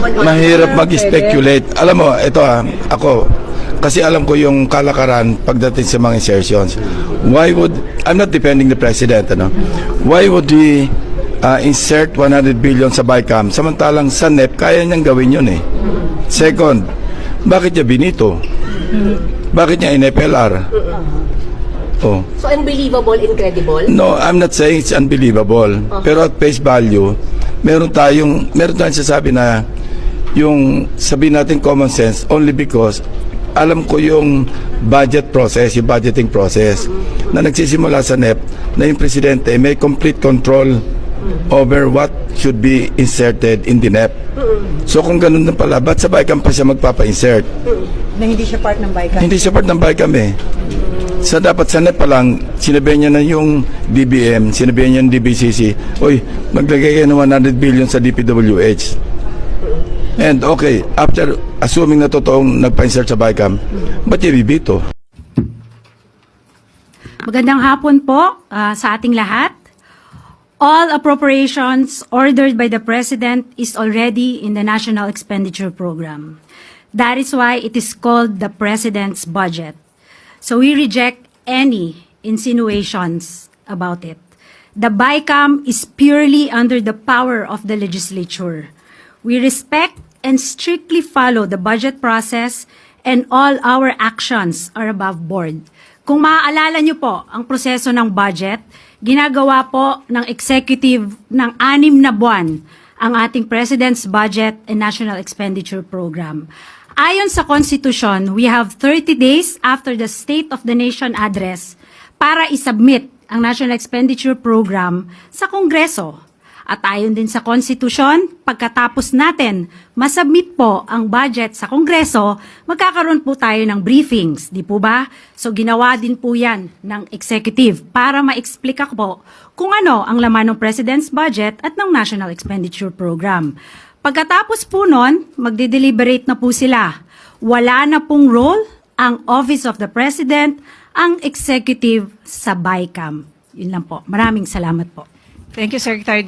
mahirap mag-speculate. Alam mo, ito ah, ako, kasi alam ko yung kalakaran pagdating sa mga insertions. Why would, I'm not defending the president, ano? Why would we uh, insert 100 billion sa BICAM samantalang sa NEP, kaya niyang gawin yun eh. Second, bakit niya binito? Bakit niya in-FLR? Oh. So unbelievable, incredible? No, I'm not saying it's unbelievable. Pero at face value, meron tayong meron tayong sasabi na yung sabihin natin common sense only because alam ko yung budget process, yung budgeting process na nagsisimula sa NEP na yung presidente may complete control over what should be inserted in the NEP. So kung ganun na pala, ba't sa BICAM pa siya magpapa-insert? na hindi siya part ng BICAM. Hindi siya part ng BICAM eh. Sa dapat sa NEP pa lang, sinabihan niya na yung DBM, sinabihan niya yung DBCC, Uy, maglagay kayo ng 100 billion sa DPWH. And okay, after assuming na totoong nagpa-insert sa BICAM, ba't niya bibito? Magandang hapon po ah, sa ating lahat. All appropriations ordered by the President is already in the National Expenditure Program. That is why it is called the President's Budget. So we reject any insinuations about it. The BICAM is purely under the power of the legislature. We respect and strictly follow the budget process and all our actions are above board. Kung maaalala niyo po ang proseso ng budget, ginagawa po ng executive ng anim na buwan ang ating President's Budget and National Expenditure Program. Ayon sa Constitution, we have 30 days after the State of the Nation address para isubmit ang National Expenditure Program sa Kongreso. At ayon din sa Constitution, pagkatapos natin masubmit po ang budget sa Kongreso, magkakaroon po tayo ng briefings, di po ba? So ginawa din po yan ng executive para ma-explica po kung ano ang laman ng President's Budget at ng National Expenditure Program. Pagkatapos po nun, magde-deliberate na po sila. Wala na pong role ang Office of the President, ang executive sa BICAM. Yun lang po. Maraming salamat po. Thank you, Secretary.